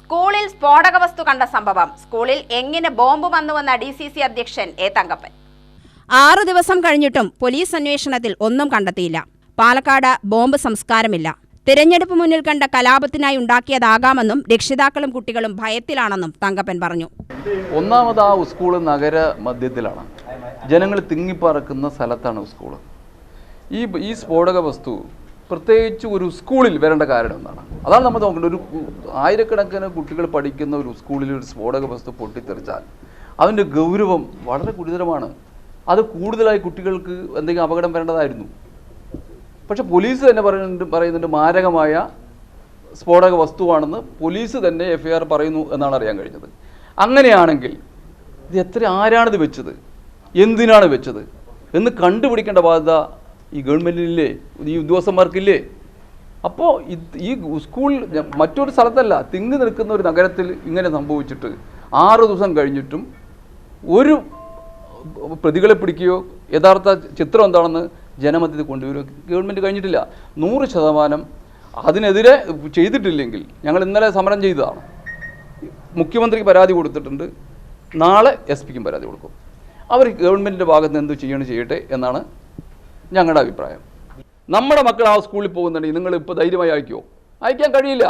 സ്കൂളിൽ സ്ഫോടക വസ്തു കണ്ട സംഭവം. സ്കൂളിൽ എങ്ങനെ ബോംബ് വന്നുവെന്ന ഡി സി സി അധ്യക്ഷൻ എ തങ്കപ്പൻ. ആറു ദിവസം കഴിഞ്ഞിട്ടും പോലീസ് അന്വേഷണത്തിൽ ഒന്നും കണ്ടെത്തിയില്ല. പാലക്കാട് ബോംബ് സംസ്കാരമില്ല. തിരഞ്ഞെടുപ്പ് മുന്നിൽ കണ്ട കലാപത്തിനായി ഉണ്ടാക്കിയതാകാമെന്നും രക്ഷിതാക്കളും കുട്ടികളും ഭയത്തിലാണെന്നും തങ്കപ്പൻ പറഞ്ഞു. ഒന്നാമത് ആ സ്കൂൾ നഗര മധ്യത്തിലാണ്. ജനങ്ങൾ തിങ്ങിപ്പറക്കുന്ന സ്ഥലത്താണ് സ്കൂൾ ഈ ഈ സ്ഫോടക വസ്തു പ്രത്യേകിച്ച് ഒരു സ്കൂളിൽ വരേണ്ട കാരണം എന്താണ്? അതാണ് നമ്മൾ നോക്കേണ്ടത്. ഒരു ആയിരക്കണക്കിന് കുട്ടികൾ പഠിക്കുന്ന ഒരു സ്കൂളിൽ ഒരു സ്ഫോടക വസ്തു പൊട്ടിത്തെറിച്ചാൽ അതിന്റെ ഗൗരവം വളരെ ഗുരുതരമാണ്. അത് കൂടുതലായി കുട്ടികൾക്ക് എന്തെങ്കിലും അപകടം വരേണ്ടതായിരുന്നു. പക്ഷെ പോലീസ് തന്നെ പറയുന്നുണ്ട് പറയുന്നുണ്ട് മാരകമായ സ്ഫോടക വസ്തുവാണെന്ന് പോലീസ് തന്നെ എഫ് പറയുന്നു എന്നാണ് അറിയാൻ കഴിഞ്ഞത്. അങ്ങനെയാണെങ്കിൽ ഇത് എത്ര ആരാണിത് വെച്ചത്? എന്തിനാണ് വെച്ചത്? എന്ന് കണ്ടുപിടിക്കേണ്ട ബാധ്യത ഈ ഗവൺമെന്റിനില്ലേ ഈ ഉദ്യോഗസ്ഥന്മാർക്കില്ലേ? അപ്പോൾ ഈ സ്കൂൾ മറ്റൊരു സ്ഥലത്തല്ല തിങ്ങി നിൽക്കുന്ന ഒരു നഗരത്തിൽ ഇങ്ങനെ സംഭവിച്ചിട്ട് ആറ് ദിവസം കഴിഞ്ഞിട്ടും ഒരു പ്രതികളെ പിടിക്കുകയോ യഥാർത്ഥ ചിത്രം എന്താണെന്ന് ജനമധ്യത്തിൽ കൊണ്ടുവരുമോ ഗവൺമെന്റ് കഴിഞ്ഞിട്ടില്ല. നൂറ് ശതമാനം അതിനെതിരെ ചെയ്തിട്ടില്ലെങ്കിൽ ഞങ്ങൾ ഇന്നലെ സമരം ചെയ്തതാണ്. മുഖ്യമന്ത്രിക്ക് പരാതി കൊടുത്തിട്ടുണ്ട്. നാളെ എസ് പിക്കും പരാതി കൊടുക്കും. അവർ ഗവൺമെന്റിന്റെ ഭാഗത്ത് നിന്ന് എന്ത് ചെയ്യണം ചെയ്യട്ടെ എന്നാണ് ഞങ്ങളുടെ അഭിപ്രായം. നമ്മുടെ മക്കൾ ആ സ്കൂളിൽ പോകുന്നുണ്ടെങ്കിൽ നിങ്ങൾ ഇപ്പോൾ ധൈര്യമായി അയക്കുമോ അയക്കാൻ കഴിയില്ല.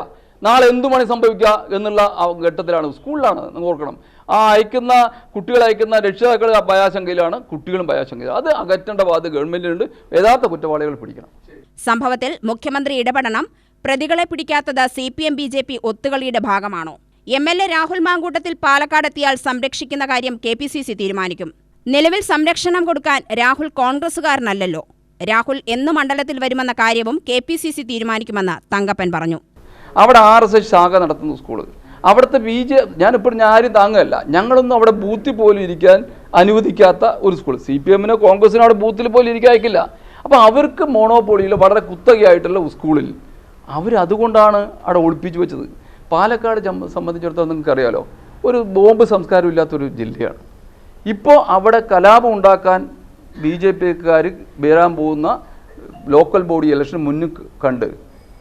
നാളെ എന്തു മണി സംഭവിക്കുക എന്നുള്ള ഘട്ടത്തിലാണ്. സ്കൂളിലാണ് നിങ്ങൾ ഓർക്കണം. ആ അയക്കുന്ന കുട്ടികൾ അയക്കുന്ന രക്ഷിതാക്കൾ ഭയാശങ്കയിലാണ് കുട്ടികളും ഭയാശങ്കയിലാണ്. അത് അകറ്റേണ്ട ബാധ്യത ഗവൺമെന്റിനുണ്ട്. യഥാർത്ഥ കുറ്റവാളികൾ പിടിക്കണം. സംഭവത്തിൽ മുഖ്യമന്ത്രി ഇടപെടണം. പ്രതികളെ പിടിക്കാത്തത് C P M B J P ഒത്തുകളിയുടെ ഭാഗമാണോ? M L A Rahul Mamkootathil പാലക്കാടെത്തിയാൽ സംരക്ഷിക്കുന്ന കാര്യം കെ പി സി സി തീരുമാനിക്കും. നിലവിൽ സംരക്ഷണം കൊടുക്കാൻ രാഹുൽ കോൺഗ്രസുകാരനല്ലല്ലോ രാഹുൽ എന്ന് മണ്ഡലത്തിൽ വരുമെന്ന കാര്യവും കെ പി സി സി തീരുമാനിക്കുമെന്ന് തങ്കപ്പൻ പറഞ്ഞു. അവിടെ ആർ എസ് എസ് ശാഖ നടത്തുന്ന സ്കൂൾ. അവിടുത്തെ ബി ജെ ഞാനിപ്പോൾ ഞാൻ ആരും താങ്ങുകയല്ല. ഞങ്ങളൊന്നും അവിടെ ബൂത്തിൽ പോലും ഇരിക്കാൻ അനുവദിക്കാത്ത ഒരു സ്കൂൾ സി പി എമ്മിനോ കോൺഗ്രസിനോ അവിടെ ബൂത്തിൽ പോലും ഇരിക്കാക്കില്ല അപ്പോൾ അവർക്ക് മോണോപോളിയിൽ വളരെ കുത്തകയായിട്ടുള്ള സ്കൂളിൽ അവരതുകൊണ്ടാണ് അവിടെ ഒളിപ്പിച്ചു വെച്ചത്. പാലക്കാട് സംബന്ധിച്ചിടത്തോളം നിങ്ങൾക്ക് അറിയാലോ ഒരു ബോംബ് സംസ്കാരം ഇല്ലാത്തൊരു ജില്ലയാണ്. ഇപ്പോൾ അവിടെ കലാപം ഉണ്ടാക്കാൻ ബി ജെ പിക്കാർ വരാൻ പോകുന്ന ലോക്കൽ ബോഡി ഇലക്ഷൻ മുന്നിൽ കണ്ട്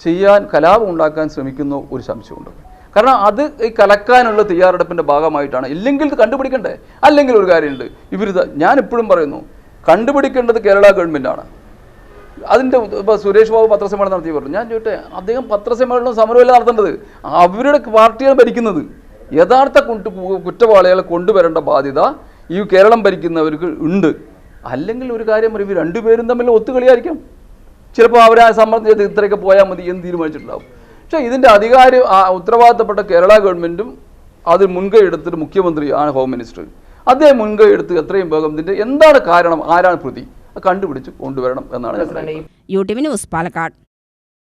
ചെയ്യാൻ കലാപം ഉണ്ടാക്കാൻ ശ്രമിക്കുന്ന ഒരു സംശയമുണ്ട്. കാരണം അത് ഈ കലക്കാനുള്ള തയ്യാറെടുപ്പിന്റെ ഭാഗമായിട്ടാണ്. ഇല്ലെങ്കിൽ ഇത് കണ്ടുപിടിക്കണ്ടേ? അല്ലെങ്കിൽ ഒരു കാര്യമുണ്ട്. ഇവർ ഞാൻ ഇപ്പോഴും പറയുന്നു കണ്ടുപിടിക്കേണ്ടത് കേരള ഗവൺമെന്റാണ് അതിന്റെ ഇപ്പോൾ സുരേഷ് ബാബു പത്രസമ്മേളനം നടത്തി പറഞ്ഞു. ഞാൻ ചോദിട്ടെ അദ്ദേഹം പത്രസമ്മേളനം സമരമല്ല നടത്തേണ്ടത് അവരുടെ പാർട്ടിയാണ് ഭരിക്കുന്നത്. യഥാർത്ഥ കുറ്റ കുറ്റവാളികളെ കൊണ്ടുവരേണ്ട ബാധ്യത ഈ കേരളം ഭരിക്കുന്നവർക്ക് ഉണ്ട്. അല്ലെങ്കിൽ ഒരു കാര്യം പറയും രണ്ടുപേരും തമ്മിൽ ഒത്തുകളിയായിരിക്കാം. ചിലപ്പോൾ അവർ ആ സമ്മർദ്ദം ചെയ്ത് ഇത്രയൊക്കെ പോയാൽ മതി എന്ന് തീരുമാനിച്ചിട്ടുണ്ടാവും. പക്ഷേ ഇതിന്റെ അധികാരി ആ ഉത്തരവാദിത്തപ്പെട്ട കേരള ഗവൺമെന്റും അത് മുൻകൈ എടുത്തിട്ട് മുഖ്യമന്ത്രിയാണ് ഹോം മിനിസ്റ്റർ. അദ്ദേഹം മുൻകൈ എടുത്ത് എത്രയും വേഗം ഇതിന്റെ എന്താണ് കാരണം ആരാണ് പ്രതി അത് കണ്ടുപിടിച്ച് കൊണ്ടുവരണം എന്നാണ് ഞങ്ങളുടെ അഭിപ്രായം. U T V news Palakkad.